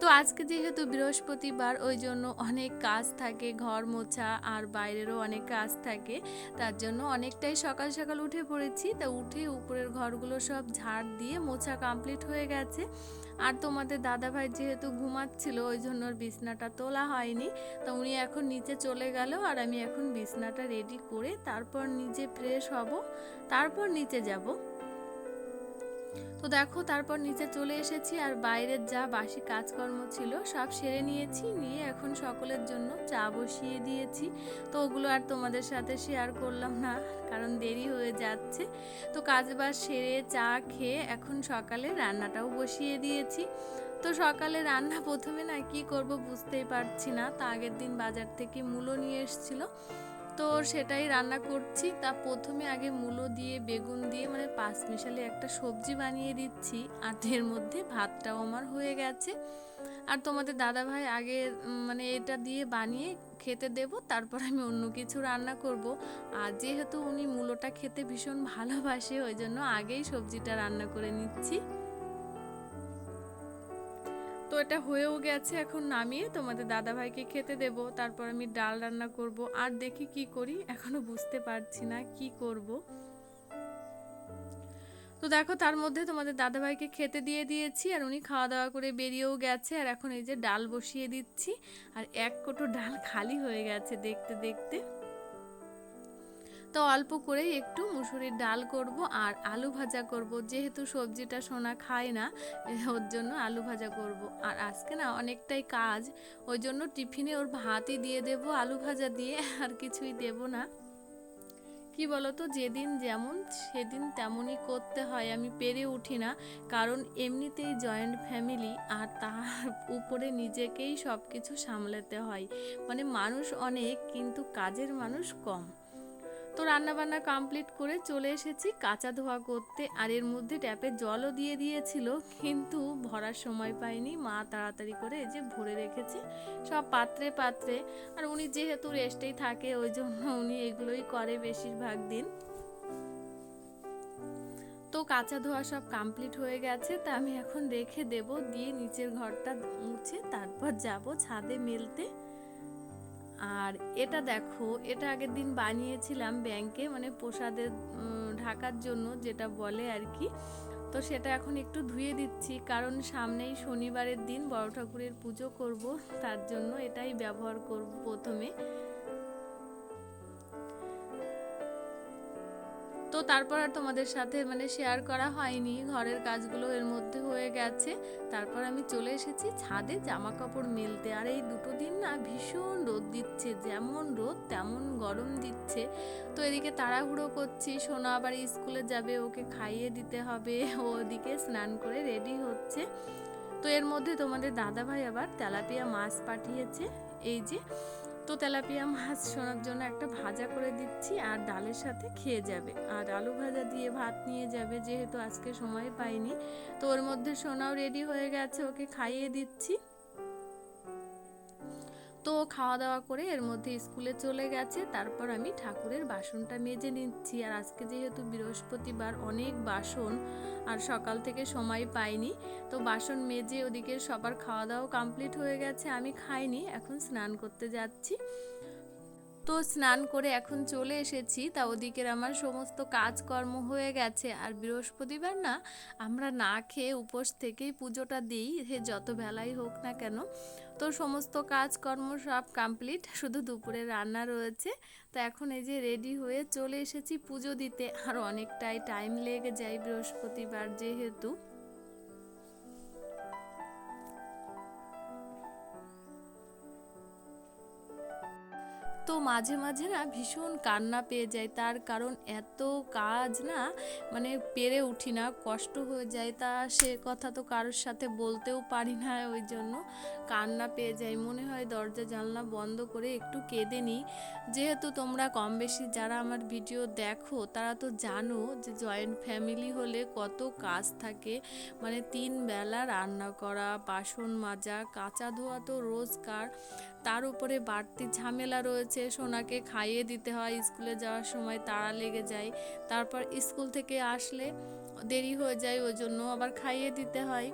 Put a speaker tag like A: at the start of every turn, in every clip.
A: তো আজকে যেহেতু বৃহস্পতিবার ওই জন্য অনেক কাজ থাকে, ঘর মোছা আর বাইরেরও অনেক কাজ থাকে, তার জন্য অনেকটাই সকাল সকাল উঠে পড়েছি। তা উঠে উপরের ঘরগুলো সব ঝাড় দিয়ে মোছা কমপ্লিট হয়ে গেছে। আর তোমাদের দাদাভাই যেহেতু ঘুমাচ্ছিল ওই জন্য বিছনাটা তোলা হয়নি। তো উনি এখন নিচে চলে গেল আর আমি এখন বিছনাটা রেডি করে তারপর নিজে ফ্রেশ হব, তারপর নিচে যাব। তো দেখো, তারপর নিচে চলে এসেছি আর বাইরের যা বাসি কাজকর্ম ছিল সব সেরে নিয়েছি, নিয়ে এখন সকলের জন্য চা বসিয়ে দিয়েছি। তো ওগুলো আর তোমাদের সাথে শেয়ার করলাম না, কারণ দেরি হয়ে যাচ্ছে। তো কাজ বাজ সেরে চা খেয়ে এখন সকালে রান্নাটাও বসিয়ে দিয়েছি। তো সকালে রান্না প্রথমে না কি করব বুঝতেই পারছি না, তা আগের দিন বাজার থেকে মূলো নিয়ে এসেছিল। তো সেটাই রান্না করছি। তা প্রথমে আগে মূলো দিয়ে, বেগুন দিয়ে মানে পাঁচ মিশালে একটা সবজি বানিয়ে দিচ্ছি। আর এর মধ্যে ভাতটাও আমার হয়ে গেছে। আর তোমাদের দাদা ভাই আগে মানে এটা দিয়ে বানিয়ে খেতে দেব, তারপর আমি অন্য কিছু রান্না করব। আর যেহেতু উনি মূলোটা খেতে ভীষণ ভালোবাসে, ওই জন্য আগেই সবজিটা রান্না করে নিচ্ছি। তো হয়েও গেছে, এখন নামিয়ে তোমাদের দাদা ভাইকে খেতে দেব। তারপর আমি ডাল রান্না করব। আর দেখি কি করি, এখনও বুঝতে পারছি না কি করব। তো দেখো, তার মধ্যে তোমাদের দাদাভাইকে খেতে দিয়ে দিয়েছি, আর উনি খাওয়া দাওয়া করে বেরিয়েও গেছে। আর এখন এই যে ডাল বসিয়ে দিচ্ছি, আর এক কোটো ডাল খালি হয়ে গেছে দেখতে দেখতে। তো অল্প করে একটু মুসুরির ডাল করব আর আলু ভাজা করব। যেহেতু সবজিটা সোনা খায় না, ওর জন্য আলু ভাজা করব। আর আজকে না অনেকটাই কাজ, ওই জন্য টিফিনে ওর ভাতই দিয়ে দেব, আলু ভাজা দিয়ে আর কিছুই দেব না। কি বলতো, যেদিন যেমন সেদিন তেমনই করতে হয়, আমি পেরে উঠি না। কারণ এমনিতেই জয়েন্ট ফ্যামিলি আর তার উপরে নিজেকেই সব কিছু সামলাতে হয়। মানে মানুষ অনেক, কিন্তু কাজের মানুষ কম। তো রান্নাবান্না কমপ্লিট করে চলে এসেছি কাঁচা ধোয়া করতে। আর এর মধ্যে ট্যাপে জলও দিয়ে দিয়েছিল, কিন্তু ভরার সময় পাইনি। মা তাড়াতাড়ি করে এই যে ভরে রেখেছে, সব পাত্রে পাত্রে। আর উনি যেহেতু রেস্টেই থাকে, ওই জন্য উনি এগুলোই করে বেশিরভাগ দিন। তো কাঁচা ধোয়া সব কমপ্লিট হয়ে গেছে, তা আমি এখন রেখে দেব। দিয়ে নিচের ঘরটা মুছে, তারপর যাব ছাদে মেলতে। আর এটা দেখো, এটা আগের দিন বানিয়েছিলাম ব্যাংকে মানে প্রসাদের ঢাকার জন্য যেটা বলে আর কি। তো সেটা এখন একটু ধুয়ে দিচ্ছি, কারণ সামনেই শনিবারের দিন বড় ঠাকুরের পুজো করব, তার জন্য এটাই ব্যবহার করব প্রথমে। তারপর আর তোমাদের সাথে মানে শেয়ার করা হয়নি। ঘরের কাজগুলো এর মধ্যে হয়ে গেছে। তারপর আমি চলে এসেছি ছাদে জামা কাপড় মেলতে। আর এই দুটো দিন না ভীষণ রোদ দিচ্ছে। যেমন রোদ, তেমন গরম দিচ্ছে। তো এদিকে তাড়াহুড়ো করছি। সোনা আবার স্কুলে যাবে, ওকে খাইয়ে দিতে হবে। ও ওদিকে স্নান করে রেডি হচ্ছে। তো এর মধ্যে তোমাদের দাদা ভাই আবার তেলাপিয়া মাছ পাঠিয়েছে। এই যে তো তেলাপিয়া মাছ শোনার জন্য একটা ভাজা করে দিচ্ছি আর ডালের সাথে খেয়ে যাবে। আর আলু ভাজা দিয়ে ভাত নিয়ে যাবে, যেহেতু আজকে সময় পাইনি। তো ওর মধ্যে সোনাও রেডি হয়ে গেছে, ওকে খাইয়ে দিচ্ছি। তো খাওয়া দাওয়া করে এর মধ্যে স্কুলে চলে গেছে। তারপর আমি ঠাকুরের বাসনটা মেজে নিচ্ছি। আর আজকে যেহেতু বৃহস্পতিবার, অনেক বাসন আর সকাল থেকে সময় পাইনি। তো বাসন মেজে ওদিকে সবার খাওয়া দাওয়া কমপ্লিট হয়ে গেছে। আমি খাইনি, এখন স্নান করতে যাচ্ছি। তো স্নান করে এখন চলে এসেছি। তা ওদিকের আমার সমস্ত কাজকর্ম হয়ে গেছে। আর বৃহস্পতিবার না, আমরা না খেয়ে উপোস থেকেই পুজোটা দিই। যত বেলাই হোক না কেন। তো সমস্ত কাজকর্ম সব কমপ্লিট শুধু দুপুরে রান্না রয়েছে। তো এখন এই যে রেডি হয়ে চলে এসেছি পুজো দিতে। আর অনেকটাই টাইম লেগে যায় বৃহস্পতিবার যেহেতু। তো মাঝে মাঝে না ভীষণ কান্না পেয়ে যায়। তার কারণ এত কাজ না মানে পেরে উঠি না, কষ্ট হয়ে যায়। তা সে কথা তো কারোর সাথে বলতেও পারি না ওই জন্য কান্না পেয়ে যায়। মনে হয় দরজা, জানলা বন্ধ করে একটু কেঁদে নিই। যেহেতু তোমরা কম বেশি যারা আমার ভিডিও দেখো, তারা তো জানো যে জয়েন্ট ফ্যামিলি হলে কত কাজ থাকে। মানে তিন বেলা রান্না করা, বাসন মাজা, কাঁচা ধোয়া তো রোজকার। তার উপরে বাড়তি ঝামেলা রয়েছে। সোনাকে খাইয়ে দিতে হয়, স্কুলে যাওয়ার সময় তাড়া লেগে যায়। তারপর স্কুল থেকে আসলে দেরি হয়ে যায়, ওই জন্য আবার খাইয়ে দিতে হয়।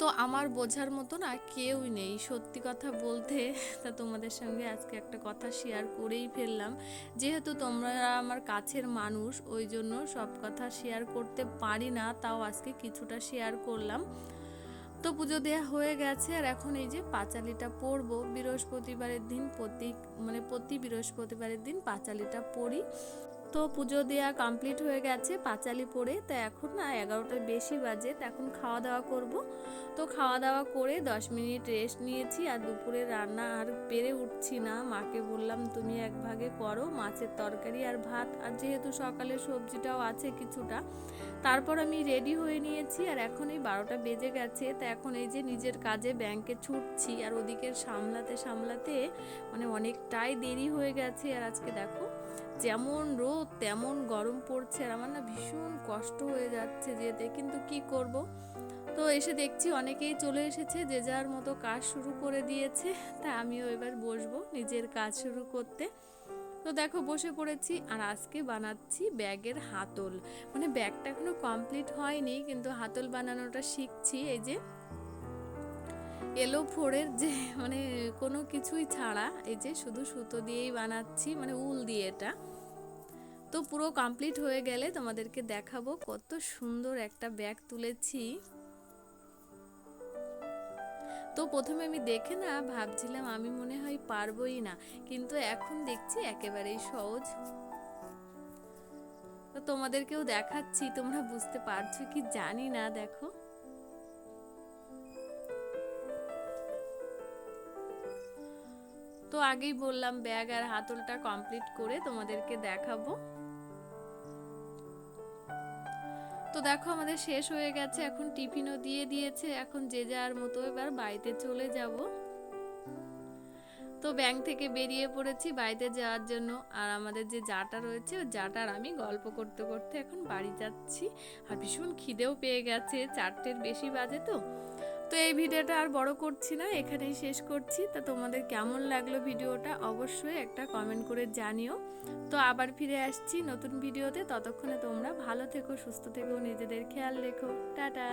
A: তো আমার বোঝার মতো না কেউই নেই। সত্যি কথা বলতে তা তোমাদের সঙ্গে আজকে একটা কথা শেয়ার করেই ফেললাম। যেহেতু তোমরা আমার কাছের মানুষ, ওই জন্য সব কথা শেয়ার করতে পারি না, তাও আজকে কিছুটা শেয়ার করলাম। তো পুজো দেওয়া হয়ে গেছে আর এখন এই যে পাঁচালিটা পরবো। বৃহস্পতিবারের দিন প্রতি মানে প্রতি বৃহস্পতিবারের দিন পাঁচালিটা পড়ি তো পুজো দেওয়া কমপ্লিট হয়ে গেছে, পাঁচালি পড়ে। তো এখন না এগারোটার বেশি বাজে, তো এখন খাওয়া দাওয়া করব। তো খাওয়া দাওয়া করে দশ মিনিট রেস্ট নিয়েছি আর দুপুরে রান্না আর পেরে উঠছি না। মাকে বললাম, তুমি এক ভাগে করো, মাছের তরকারি আর ভাত। আর যেহেতু সকালে সবজিটাও আছে কিছুটা, তারপর আমি রেডি হয়ে নিয়েছি আর এখন এই বারোটা বেজে গেছে। তো এখন এই যে নিজের কাজে ব্যাংকে ছুটছি আর ওদিকে সামলাতে সামলাতে মানে অনেকটাই দেরি হয়ে গেছে। আর আজকে দেখো যেমন রোদ, তেমন গরম পড়ছে আর আমার না ভীষণ কষ্ট হয়ে যাচ্ছে যেতে কিন্তু কি করব? তো এসে দেখছি অনেকেই চলে এসেছে, যে যার মতো কাজ শুরু করে দিয়েছে, তা আমিও এবার বসবো নিজের কাজ শুরু করতে। তো দেখো বসে পড়েছি আর আজকে বানাচ্ছি ব্যাগের হাতল। মানে ব্যাগটা এখনও কমপ্লিট হয়নি, কিন্তু হাতল বানানোটা শিখছি, এই যে এলো ফোরের যে মানে কোনো কিছুই ছাড়া, এই যে শুধু সুতো দিয়েই বানাচ্ছি মানে উল দিয়ে এটা। তো পুরো কমপ্লিট হয়ে গেলে তোমাদেরকে দেখাবো কত সুন্দর একটা ব্যাগ তুলেছি। তো প্রথমে আমি দেখে না, ভাবছিলাম আমি মনে হয় পারবোই না, কিন্তু এখন দেখছি একেবারেই সহজ। তো তোমাদেরকেও দেখাচ্ছি, তোমরা বুঝতে পারছ কি জানি না, দেখো। তো আগেই বললাম, ব্যাগ আর হাতলটা কমপ্লিট করে তোমাদেরকে দেখাবো। তো দেখো, আমাদের শেষ হয়ে গেছে। এখন টিফিনও দিয়ে দিয়েছে। এখন যে যার মতো এবার বাড়িতে চলে যাব। তো ব্যাংক থেকে বেরিয়ে পড়েছি বাড়িতে যাওয়ার জন্য। আর আমাদের যে জাটা রয়েছে, ওই জাটার আমি গল্প করতে করতে এখন বাড়ি যাচ্ছি। আর ভীষণ খিদেও পেয়ে গেছে। চারটের বেশি বাজে তো। তো এই ভিডিওটা আর বড় করছি না, এখানেই শেষ করছি। তা তোমাদের কেমন লাগল ভিডিওটা অবশ্যই একটা কমেন্ট করে জানিও। তো আবার ফিরে আসছি নতুন ভিডিওতে, ততক্ষণে তোমরা ভালো থেকো, সুস্থ থেকো, নিজেদের খেয়াল রেখো। টাটা!